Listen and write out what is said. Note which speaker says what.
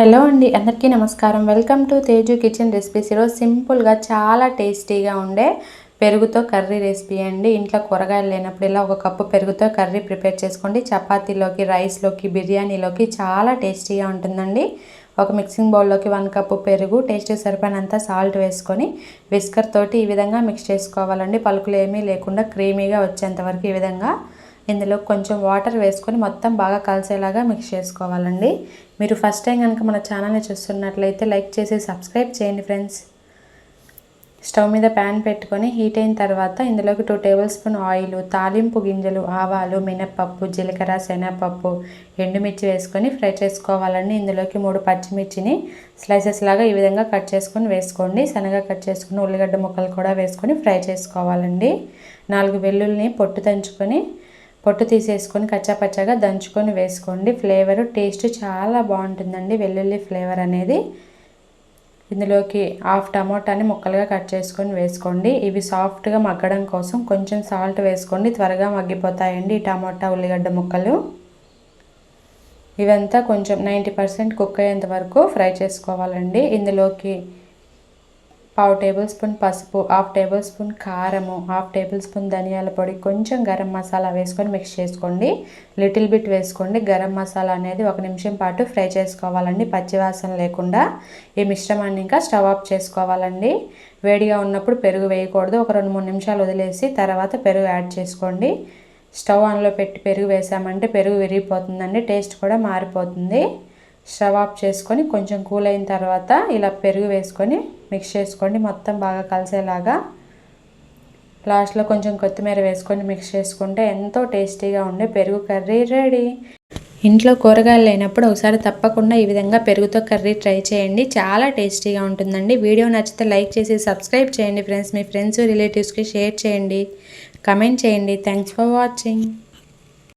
Speaker 1: Hello అండి అందరికీ నమస్కారం. Welcome to Teju kitchen recipes. ఈరోజు సింపుల్గా చాలా టేస్టీగా ఉండే పెరుగుతో కర్రీ రెసిపీ అండి. ఇంట్లో కూరగాయలు లేనప్పుడు ఇలా ఒక కప్పు పెరుగుతో కర్రీ ప్రిపేర్ చేసుకోండి. చపాతీలోకి రైస్లోకి బిర్యానీలోకి చాలా టేస్టీగా ఉంటుందండి. ఒక మిక్సింగ్ బౌల్లోకి వన్ కప్పు పెరుగు టేస్ట్ సరిపోయినంత సాల్ట్ వేసుకొని విస్కర్ తోటి ఈ విధంగా మిక్స్ చేసుకోవాలండి. పలుకులు ఏమీ లేకుండా క్రీమీగా వచ్చేంతవరకు ఈ విధంగా ఇందులో కొంచెం వాటర్ వేసుకొని మొత్తం బాగా కలిసేలాగా మిక్స్ చేసుకోవాలండి. మీరు ఫస్ట్ టైం కనుక మన ఛానల్ని చూస్తున్నట్లయితే లైక్ చేసి సబ్స్క్రైబ్ చేయండి ఫ్రెండ్స్ స్టవ్ మీద ప్యాన్ పెట్టుకొని హీట్ అయిన తర్వాత ఇందులోకి టూ టేబుల్ స్పూన్ ఆయిల్ తాలింపు గింజలు ఆవాలు మినప్పప్పు జీలకర్ర శనగపప్పు ఎండుమిర్చి వేసుకొని ఫ్రై చేసుకోవాలండి. ఇందులోకి మూడు పచ్చిమిర్చిని స్లైసెస్ లాగా ఈ విధంగా కట్ చేసుకొని వేసుకోండి. శనగ కట్ చేసుకుని ఉల్లిగడ్డ ముక్కలు కూడా వేసుకొని ఫ్రై చేసుకోవాలండి. నాలుగు వెల్లుల్ని పొట్టు దంచుకొని పొట్టు తీసేసుకొని కచ్చాపచ్చాగా దంచుకొని వేసుకోండి. ఫ్లేవర్ టేస్ట్ చాలా బాగుంటుందండి వెల్లుల్లి ఫ్లేవర్ అనేది. ఇందులోకి హాఫ్ టమాటాని ముక్కలుగా కట్ చేసుకొని వేసుకోండి. ఇవి సాఫ్ట్గా మగ్గడం కోసం కొంచెం సాల్ట్ వేసుకోండి. త్వరగా మగ్గిపోతాయండి ఈ టమాటా ఉల్లిగడ్డ ముక్కలు. ఇవంతా కొంచెం నైంటీ పర్సెంట్ కుక్ అయ్యేంత వరకు ఫ్రై చేసుకోవాలండి. ఇందులోకి పావు టేబుల్ స్పూన్ పసుపు హాఫ్ టేబుల్ స్పూన్ కారము హాఫ్ టేబుల్ స్పూన్ ధనియాల పొడి కొంచెం గరం మసాలా వేసుకొని మిక్స్ చేసుకోండి. లిటిల్ బిట్ వేసుకోండి. గరం మసాలా అనేది ఒక నిమిషం పాటు ఫ్రై చేసుకోవాలండి. పచ్చివాసన లేకుండా ఈ మిశ్రమాన్ని ఇంకా స్టవ్ ఆఫ్ చేసుకోవాలండి. వేడిగా ఉన్నప్పుడు పెరుగు వేయకూడదు. ఒక రెండు మూడు నిమిషాలు వదిలేసి తర్వాత పెరుగు యాడ్ చేసుకోండి. స్టవ్ ఆన్లో పెట్టి పెరుగు వేసామంటే పెరుగు విరిగిపోతుందండి. టేస్ట్ కూడా మారిపోతుంది. స్టవ్ ఆఫ్ చేసుకొని కొంచెం కూల్ అయిన తర్వాత ఇలా పెరుగు వేసుకొని మిక్స్ చేసుకోండి. మొత్తం బాగా కలిసేలాగా లాస్ట్లో కొంచెం కొత్తిమీర వేసుకొని మిక్స్ చేసుకుంటే ఎంతో టేస్టీగా ఉండే పెరుగు కర్రీ రెడీ. ఇంట్లో కూరగాయలు లేనప్పుడు ఒకసారి తప్పకుండా ఈ విధంగా పెరుగుతో కర్రీ ట్రై చేయండి. చాలా టేస్టీగా ఉంటుందండి. వీడియో నచ్చితే లైక్ చేసి సబ్స్క్రైబ్ చేయండి ఫ్రెండ్స్. మీ ఫ్రెండ్స్ రిలేటివ్స్కి షేర్ చేయండి. కమెంట్ చేయండి. Thanks for watching.